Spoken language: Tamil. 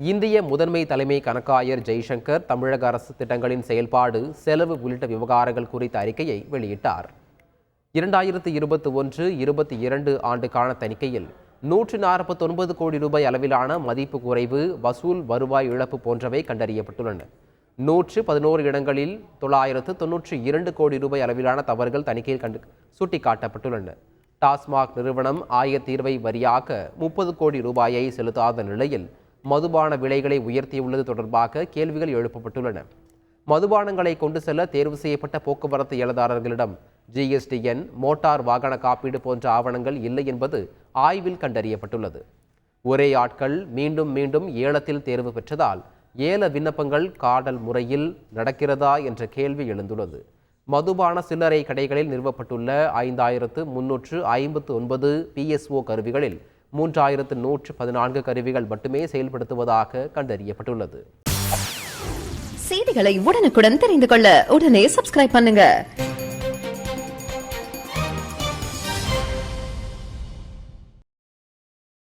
இந்திய முதன்மை தலைமை கணக்காயர் ஜெய்சங்கர் தமிழக அரசு திட்டங்களின் செயல்பாடு செலவு உள்ளிட்ட விவகாரங்கள் குறித்த அறிக்கையை வெளியிட்டார். இரண்டாயிரத்தி இருபத்தி ஒன்று இருபத்தி இரண்டு ஆண்டுக்கான தணிக்கையில் நூற்று நாற்பத்தொன்பது கோடி ரூபாய் அளவிலான மதிப்பு குறைவு வசூல் வருவாய் இழப்பு போன்றவை கண்டறியப்பட்டுள்ளன. நூற்று பதினோரு இடங்களில் தொள்ளாயிரத்து தொன்னூற்றி இரண்டு கோடி ரூபாய் அளவிலான தவறுகள் தணிக்கையில் கண்டு சுட்டிக்காட்டப்பட்டுள்ளன. டாஸ்மாக் நிறுவனம் ஆயத்தீர்வை வரியாக முப்பது கோடி ரூபாயை செலுத்தாத நிலையில் மதுபான விலைகளை உயர்த்தியுள்ளது தொடர்பாக கேள்விகள் எழுப்பப்பட்டுள்ளன. மதுபானங்களை கொண்டு செல்ல தேர்வு செய்யப்பட்ட போக்குவரத்து ஏலதாரர்களிடம் ஜிஎஸ்டிஎன் மோட்டார் வாகன காப்பீடு போன்ற ஆவணங்கள் இல்லை என்பது ஆய்வில் கண்டறியப்பட்டுள்ளது. ஒரே ஆட்கள் மீண்டும் மீண்டும் ஏலத்தில் தேர்வு பெற்றதால் ஏல விண்ணப்பங்கள் காடல் முறையில் நடக்கிறதா என்ற கேள்வி எழுந்துள்ளது. மதுபான சில்லறை கடைகளில் நிறுவப்பட்டுள்ள ஐந்தாயிரத்து முன்னூற்று ஐம்பத்து ஒன்பது பிஎஸ்ஓ கருவிகளில் மூன்றாயிரத்து நூற்று பதினான்கு கருவிகள் மட்டுமே செயல்படுத்துவதாக கண்டறியப்பட்டுள்ளது. செய்திகளை உடனுக்குடன் தெரிந்து கொள்ள உடனே சப்ஸ்கிரைப் பண்ணுங்க.